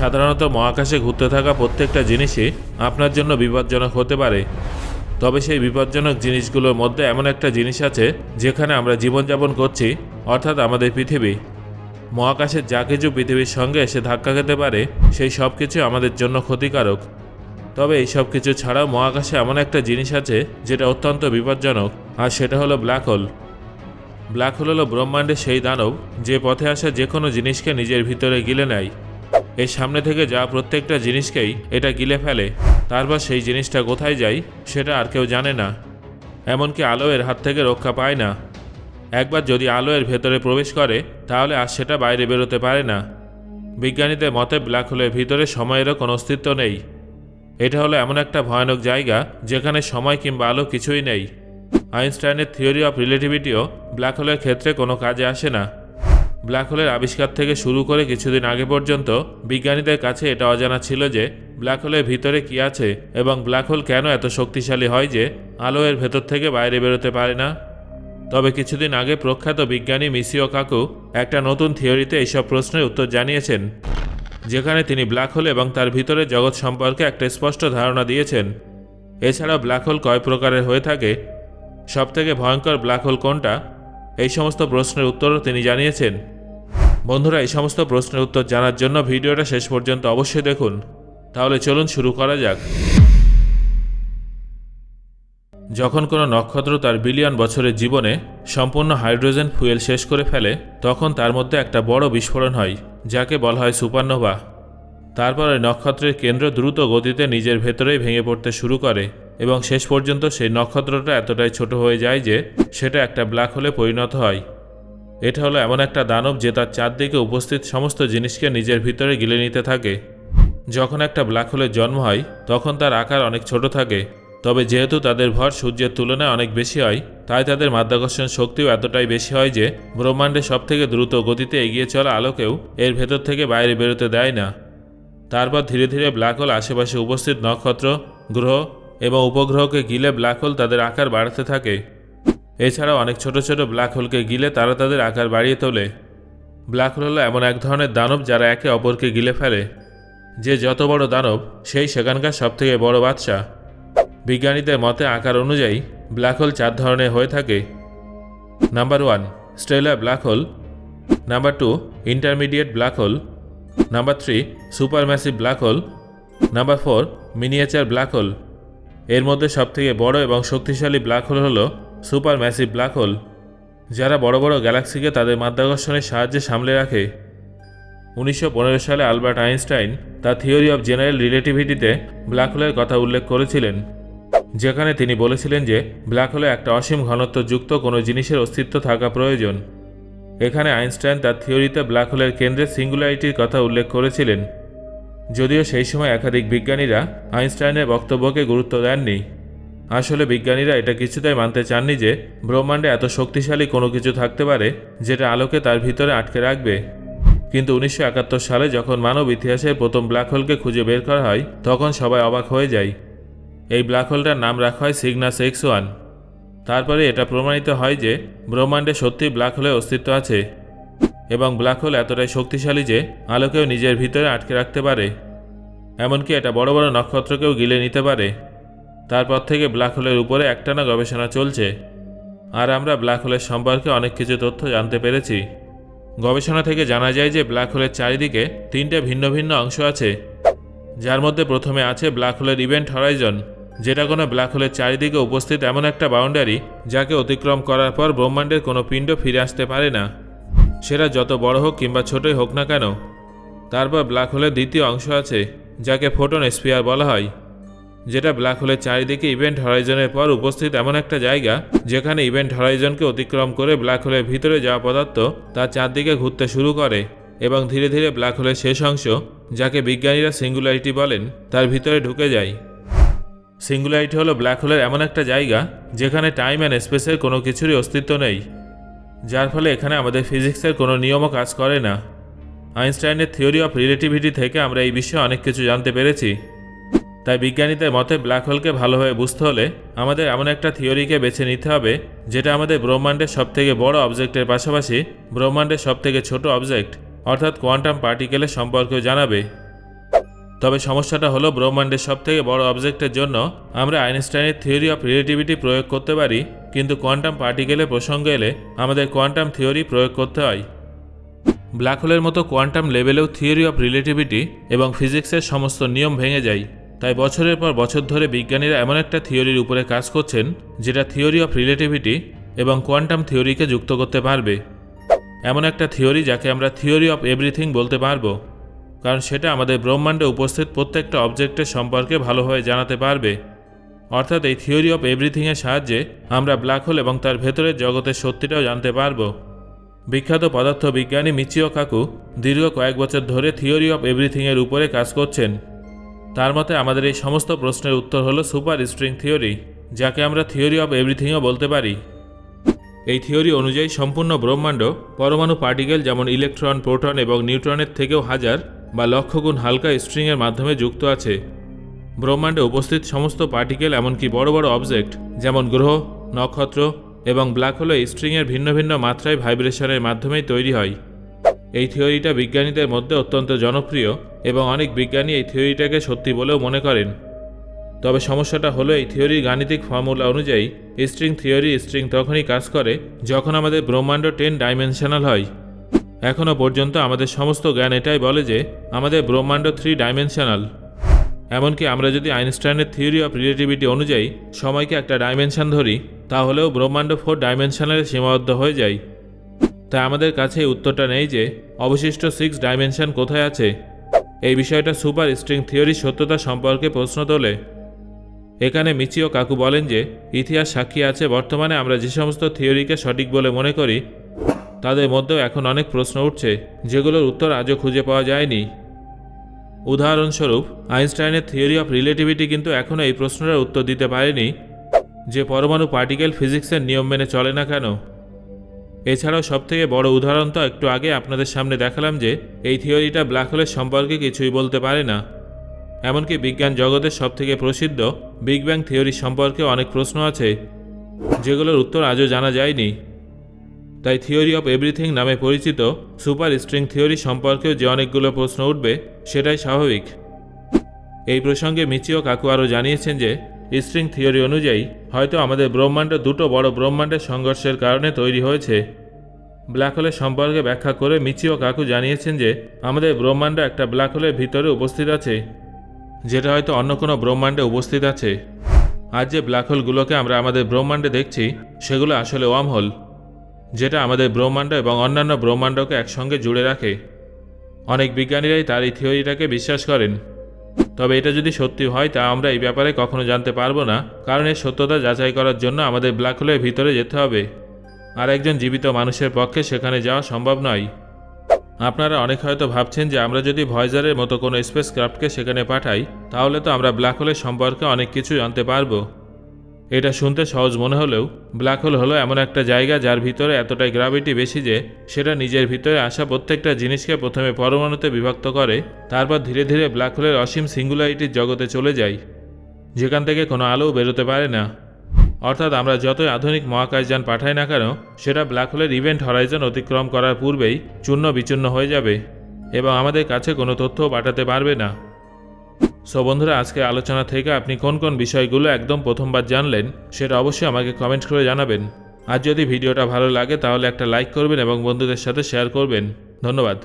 সাধারণত মহাকাশে ঘুরতে থাকা প্রত্যেকটা জিনিসই আপনার জন্য বিপজ্জনক হতে পারে। তবে সেই বিপজ্জনক জিনিসগুলোর মধ্যে এমন একটা জিনিস আছে, যেখানে আমরা জীবনযাপন করছি, অর্থাৎ আমাদের পৃথিবী। মহাকাশের যা কিছু পৃথিবীর সঙ্গে এসে ধাক্কা খেতে পারে, সেই সব কিছু আমাদের জন্য ক্ষতিকারক। তবে এই সব কিছু ছাড়াও মহাকাশে এমন একটা জিনিস আছে, যেটা অত্যন্ত বিপজ্জনক, আর সেটা হলো ব্ল্যাক হোল। ব্ল্যাক হোল হলো ব্রহ্মাণ্ডের সেই দানব, যে পথে আসা যে কোনো জিনিসকে নিজের ভিতরে গিলে নেয়। এর সামনে থেকে যা প্রত্যেকটা জিনিসকেই এটা গিলে ফেলে, তারপর সেই জিনিসটা কোথায় যায় সেটা আর কেউ জানে না। এমনকি আলোয়ের হাত থেকে রক্ষা পায় না। একবার যদি আলোয়ের ভেতরে প্রবেশ করে, তাহলে আর সেটা বাইরে বেরোতে পারে না। বিজ্ঞানীদের মতে ব্ল্যাক হোলের ভিতরে সময়েরও কোনো অস্তিত্ব নেই। এটা হলো এমন একটা ভয়ানক জায়গা যেখানে সময় কিংবা আলো কিছুই নেই। আইনস্টাইনের থিওরি অফ রিলেটিভিটিও ব্ল্যাক হোলের ক্ষেত্রে কোনো কাজে আসে না। ব্ল্যাক হোলের আবিষ্কার থেকে শুরু করে কিছুদিন আগে পর্যন্ত বিজ্ঞানীদের কাছে এটা অজানা ছিল যে ব্ল্যাক হোলের ভিতরে কি আছে এবং ব্ল্যাক হোল কেন এত শক্তিশালী হয় যে আলো এর ভেতর থেকে বাইরে বেরোতে পারে না। তবে কিছুদিন আগে প্রখ্যাত বিজ্ঞানী মিসিও কাকু একটা নতুন থিওরিতে এইসব প্রশ্নের উত্তর জানিয়েছেন, যেখানে তিনি ব্ল্যাক হোল এবং তার ভিতরে জগৎ সম্পর্কে একটা স্পষ্ট ধারণা দিয়েছেন। এছাড়া ব্ল্যাক হোল কয় প্রকারের হয়ে থাকে, সবথেকে ভয়ঙ্কর ব্ল্যাক হোল কোনটা, এই সমস্ত প্রশ্নের উত্তরও তিনি জানিয়েছেন। বন্ধুরা, এই সমস্ত প্রশ্নের উত্তর জানার জন্য ভিডিওটা শেষ পর্যন্ত অবশ্যই দেখুন। তাহলে চলুন শুরু করা যাক। যখন কোনো নক্ষত্র তার বিলিয়ন বছরের জীবনে সম্পূর্ণ হাইড্রোজেন ফুয়েল শেষ করে ফেলে, তখন তার মধ্যে একটা বড় বিস্ফোরণ হয়, যাকে বলা হয় সুপারনোভা। তারপর ওই নক্ষত্রের কেন্দ্র দ্রুত গতিতে নিজের ভেতরেই ভেঙে পড়তে শুরু করে এবং শেষ পর্যন্ত সেই নক্ষত্রটা এতটাই ছোট হয়ে যায় যে সেটা একটা ব্ল্যাক হোলে পরিণত হয়। এটা হলো এমন একটা দানব যে তার চারদিকে উপস্থিত সমস্ত জিনিসকে নিজের ভিতরে গিলে নিতে থাকে। যখন একটা ব্ল্যাক হোলের জন্ম হয়, তখন তার আকার অনেক ছোট থাকে। তবে যেহেতু তাদের ভর সূর্যের তুলনায় অনেক বেশি হয়, তাই তাদের মাধ্যাকর্ষণ শক্তিও এতটাই বেশি হয় যে ব্রহ্মাণ্ডে সবথেকে দ্রুত গতিতে এগিয়ে চলা আলোকেও এর ভেতর থেকে বাইরে বেরোতে দেয় না। তারপর ধীরে ধীরে ব্ল্যাক হোল আশেপাশে উপস্থিত নক্ষত্র, গ্রহ এবং উপগ্রহকে গিলে ব্ল্যাক হোল তাদের আকার বাড়াতে থাকে। এছাড়াও অনেক ছোট ছোট ব্ল্যাক হোলকে গিলে তারা তাদের আকার বাড়িয়ে তোলে। ব্ল্যাক হোল হলো এমন এক ধরনের দানব যারা একে অপরকে গিলে ফেলে। যে যত বড় দানব, সেই সেখানকার সবথেকে বড় বাদশা বিজ্ঞানীদের মতে আকার অনুযায়ী ব্ল্যাক হোল চার ধরনের হয়ে থাকে। Number one, stellar black hole. Number two, intermediate black hole. Number three super massive black hole. Number four, miniature black hole. এর মধ্যে সবথেকে বড় এবং শক্তিশালী ব্ল্যাক হোল হলো সুপার ম্যাসিভ ব্ল্যাক হোল, যারা বড় বড় গ্যালাক্সিকে তাদের মাধ্যাকর্ষণের সাহায্যে সামলে রাখে। উনিশশো পনেরো সালে আলবার্ট আইনস্টাইন তার থিওরি অফ জেনারেল রিলেটিভিটিতে ব্ল্যাক হোলের কথা উল্লেখ করেছিলেন, যেখানে তিনি বলেছিলেন যে ব্ল্যাক হোলে একটা অসীম ঘনত্বযুক্ত কোনো জিনিসের অস্তিত্ব থাকা প্রয়োজন। এখানে আইনস্টাইন তার থিওরিতে ব্ল্যাক হোলের কেন্দ্রে সিঙ্গুলারিটির কথা উল্লেখ করেছিলেন, যদিও সেই সময় একাধিক বিজ্ঞানীরা আইনস্টাইনের বক্তব্যকে গুরুত্ব দেননি। আসলে বিজ্ঞানীরা এটা কিছুতেই মানতে চাননি যে ব্রহ্মাণ্ডে এত শক্তিশালী কোনো কিছু থাকতে পারে যেটা আলোকে তার ভিতরে আটকে রাখবে। কিন্তু উনিশশো একাত্তর সালে যখন মানব ইতিহাসের প্রথম ব্ল্যাক হোলকে খুঁজে বের করা হয়, তখন সবাই অবাক হয়ে যায়। এই ব্ল্যাক হোলটার নাম রাখা হয় সিগনাস এক্স ওয়ান। তারপরে এটা প্রমাণিত হয় যে ব্রহ্মাণ্ডে সত্যি ব্ল্যাক হোলের অস্তিত্ব আছে এবং ব্ল্যাক হোল এতটাই শক্তিশালী যে আলোকেও নিজের ভিতরে আটকে রাখতে পারে। এমনকি এটা বড় বড় নক্ষত্রকেও গিলে নিতে পারে। তারপর থেকে ব্ল্যাক হোলের উপরে একটানা গবেষণা চলছে। আর আমরা ব্ল্যাক হোলের সম্পর্কে অনেক কিছু তথ্য জানতে পেরেছি। গবেষণা থেকে জানা যায় যে ব্ল্যাক হোলের চারিদিকে তিনটে ভিন্ন ভিন্ন অংশ আছে। যার মধ্যে প্রথমে আছে ব্ল্যাক হোলের ইভেন্ট হরাইজন যেটা কোনো ব্ল্যাক হোলের চারিদিকে উপস্থিত এমন একটা বাউন্ডারি যাকে অতিক্রম করার পর ব্রহ্মাণ্ডের কোনো পিণ্ড ফিরে আসতে পারে না। সেটা যত বড় হোক কিংবা ছোটই হোক না কেন, তারপর ব্ল্যাক হোলের দ্বিতীয় অংশ আছে, যাকে ফোটন স্পিয়ার বলা হয়। যেটা ব্ল্যাক হোলের চারিদিকে ইভেন্ট হরাইজনের পর উপস্থিত এমন একটা জায়গা, যেখানে ইভেন্ট হরাইজনকে অতিক্রম করে ব্ল্যাক হোলের ভিতরে যাওয়া পদার্থ তার চারদিকে ঘুরতে শুরু করে এবং ধীরে ধীরে ব্ল্যাক হোলের শেষ অংশ, যাকে বিজ্ঞানীরা সিঙ্গুলারিটি বলেন, তার ভিতরে ঢুকে যায়। সিঙ্গুলারিটি হলো ব্ল্যাক হোলের এমন একটা জায়গা, যেখানে টাইম অ্যান্ড স্পেসের কোনো কিছুরই অস্তিত্ব নেই, যার ফলে এখানে আমাদের ফিজিক্সের কোনো নিয়মও কাজ করে না। আইনস্টাইনের থিওরি অফ রিলেটিভিটি থেকে আমরা এই বিষয়ে অনেক কিছু জানতে পেরেছি। তাই বিজ্ঞানীদের মতে ব্ল্যাক হোলকে ভালোভাবে বুঝতে হলে আমাদের এমন একটা থিওরিকে বেছে নিতে হবে, যেটা আমাদের ব্রহ্মাণ্ডের সবথেকে বড় অবজেক্টের পাশাপাশি ব্রহ্মাণ্ডের সবথেকে ছোট অবজেক্ট অর্থাৎ কোয়ান্টাম পার্টিকেলের সম্পর্কেও জানাবে। তবে সমস্যাটা হলো ব্রহ্মাণ্ডের সবথেকে বড় অবজেক্টের জন্য আমরা আইনস্টাইনের থিওরি অফ রিলেটিভিটি প্রয়োগ করতে পারি, কিন্তু কোয়ান্টাম পার্টিকেলের প্রসঙ্গ এলে আমাদের কোয়ান্টাম থিওরি প্রয়োগ করতে হয়। ব্ল্যাক হোলের মতো কোয়ান্টাম লেভেলেও থিওরি অফ রিলেটিভিটি এবং ফিজিক্সের সমস্ত নিয়ম ভেঙে যায়। তাই বছরের পর বছর ধরে বিজ্ঞানীরা এমন একটা থিওরির উপরে কাজ করছেন, যেটা থিওরি অফ রিলেটিভিটি এবং কোয়ান্টাম থিওরিকে যুক্ত করতে পারবে। এমন একটা থিওরি যাকে আমরা থিওরি অফ এভরিথিং বলতে পারব, কারণ সেটা আমাদের ব্রহ্মাণ্ডে উপস্থিত প্রত্যেকটা অবজেক্টের সম্পর্কে ভালোভাবে জানাতে পারবে। অর্থাৎ এই থিওরি অফ এভরিথিংয়ের সাহায্যে আমরা ব্ল্যাক হোল এবং তার ভেতরের জগতের সত্যিটাও জানতে পারব। বিখ্যাত পদার্থ বিজ্ঞানী মিচিও কাকু দীর্ঘ কয়েক বছর ধরে থিওরি অফ এভরিথিংয়ের উপরে কাজ করছেন। তার মতে আমাদের এই সমস্ত প্রশ্নের উত্তর হলো সুপার স্ট্রিং থিওরি, যাকে আমরা থিওরি অফ এভরিথিংও বলতে পারি। এই থিওরি অনুযায়ী সম্পূর্ণ ব্রহ্মাণ্ড, পরমাণু পার্টিকেল যেমন ইলেকট্রন, প্রোটন এবং নিউট্রনের থেকেও হাজার বা লক্ষ গুণ হালকা স্ট্রিংয়ের মাধ্যমে যুক্ত আছে। ব্রহ্মাণ্ডে উপস্থিত সমস্ত পার্টিকেল এমনকি বড় বড় অবজেক্ট, যেমন গ্রহ, নক্ষত্র এবং ব্ল্যাক হোল স্ট্রিংয়ের ভিন্ন ভিন্ন মাত্রায় ভাইব্রেশনের মাধ্যমেই তৈরি হয়। এই থিওরিটা বিজ্ঞানীদের মধ্যে অত্যন্ত জনপ্রিয় এবং অনেক বিজ্ঞানী এই থিওরিটাকে সত্যি বলেও মনে করেন। তবে সমস্যাটা হলো এই থিওরির গাণিতিক ফর্মুলা অনুযায়ী স্ট্রিং থিওরি স্ট্রিং তখনই কাজ করে যখন আমাদের ব্রহ্মাণ্ড টেন ডাইমেনশনাল হয়। এখনও পর্যন্ত আমাদের সমস্ত জ্ঞান এটাই বলে যে আমাদের ব্রহ্মাণ্ড থ্রি ডাইমেনশনাল। এমনকি আমরা যদি আইনস্টাইনের থিওরি অফ রিলেটিভিটি অনুযায়ী সময়কে একটা ডাইমেনশন ধরি, তাহলেও ব্রহ্মাণ্ড ফোর ডাইমেনশনালে সীমাবদ্ধ হয়ে যায়। তাই আমাদের কাছে উত্তরটা নেই যে অবশিষ্ট সিক্স ডাইমেনশন কোথায় আছে। এই বিষয়টা সুপার স্ট্রিং থিওরির সত্যতা সম্পর্কে প্রশ্ন তোলে। এখানে মিচিও কাকু বলেন যে, ইতিহাস সাক্ষী আছে, বর্তমানে আমরা যে সমস্ত থিওরিকে সঠিক বলে মনে করি, তাদের মধ্যেও এখন অনেক প্রশ্ন উঠছে, যেগুলোর উত্তর আজও খুঁজে পাওয়া যায়নি। উদাহরণস্বরূপ, আইনস্টাইনের থিওরি অফ রিলেটিভিটি কিন্তু এখনও এই প্রশ্নটার উত্তর দিতে পারেনি, যে পরমাণু পার্টিকেল ফিজিক্সের নিয়ম মেনে চলে না কেন। এছাড়াও সবথেকে বড় উদাহরণ তো একটু আগে আপনাদের সামনে দেখালাম যে, এই থিওরিটা ব্ল্যাক হোলের সম্পর্কে কিছুই বলতে পারে না। এমনকি বিজ্ঞান জগতের সবথেকে প্রসিদ্ধ বিগ ব্যাং থিওরি সম্পর্কে অনেক প্রশ্ন আছে, যেগুলোর উত্তর আজও জানা যায়নি। তাই থিওরি অফ এভরিথিং নামে পরিচিত সুপার স্ট্রিং থিওরি সম্পর্কেও যে অনেকগুলো প্রশ্ন উঠবে, সেটাই স্বাভাবিক। এই প্রসঙ্গে মিচিও কাকু আরও জানিয়েছেন যে, স্ট্রিং থিওরি অনুযায়ী হয়তো আমাদের ব্রহ্মাণ্ড দুটো বড় ব্রহ্মাণ্ডের সংঘর্ষের কারণে তৈরি হয়েছে। ব্ল্যাক হোলের সম্পর্কে ব্যাখ্যা করে মিচিও কাকু জানিয়েছেন যে, আমাদের ব্রহ্মাণ্ড একটা ব্ল্যাক হোলের ভিতরে উপস্থিত আছে, যেটা হয়তো অন্য কোনো ব্রহ্মাণ্ডে উপস্থিত আছে। আজ যে ব্ল্যাক হোলগুলোকে আমরা আমাদের ব্রহ্মাণ্ডে দেখছি, সেগুলো আসলে ওয়াম হোল, যেটা আমাদের ব্রহ্মাণ্ড এবং অন্যান্য ব্রহ্মাণ্ডকে একসঙ্গে জুড়ে রাখে। অনেক বিজ্ঞানীরাই তার এই থিওরিটাকে বিশ্বাস করেন। তবে এটা যদি সত্যি হয়, তা আমরা এই ব্যাপারে কখনো জানতে পারব না, কারণ এর সত্যতা যাচাই করার জন্য আমাদের ব্ল্যাক হোলের ভিতরে যেতে হবে। আর একজন জীবিত মানুষের পক্ষে সেখানে যাওয়া সম্ভব নয়। আপনারা অনেক হয়তো ভাবছেন যে আমরা যদি ভয়েজারের মতো কোনো স্পেস ক্রাফটকে সেখানে পাঠাই, তাহলে তো আমরা ব্ল্যাক হোলের সম্পর্কে অনেক কিছু জানতে পারব। এটা শুনতে সহজ মনে হলেও ব্ল্যাক হোল হলো এমন একটা জায়গা যার ভিতরে এতটাই গ্রাভিটি বেশি যে সেটা নিজের ভিতরে আসা প্রত্যেকটা জিনিসকে প্রথমে পরমাণুতে বিভক্ত করে, তারপর ধীরে ধীরে ব্ল্যাক হোলের অসীম সিঙ্গুলারিটির জগতে চলে যায় যেখান থেকে কোনো আলোও বেরোতে পারে না। অর্থাৎ আমরা যতই আধুনিক মহাকাশযান পাঠাই না কেন, সেটা ব্ল্যাক হোলের ইভেন্ট হরাইজন অতিক্রম করার পূর্বেই চূর্ণ বিচূর্ণ হয়ে যাবে এবং আমাদের কাছে কোনো তথ্যও পাঠাতে পারবে না। সো বন্ধুরা আজকে আলোচনা থেকে আপনি কোন কোন বিষয়গুলো একদম প্রথমবার জানলেন, সেটা অবশ্যই আমাকে কমেন্ট করে জানাবেন। আর যদি ভিডিওটা ভালো লাগে, তাহলে একটা লাইক করবেন এবং বন্ধুদের সাথে শেয়ার করবেন। ধন্যবাদ।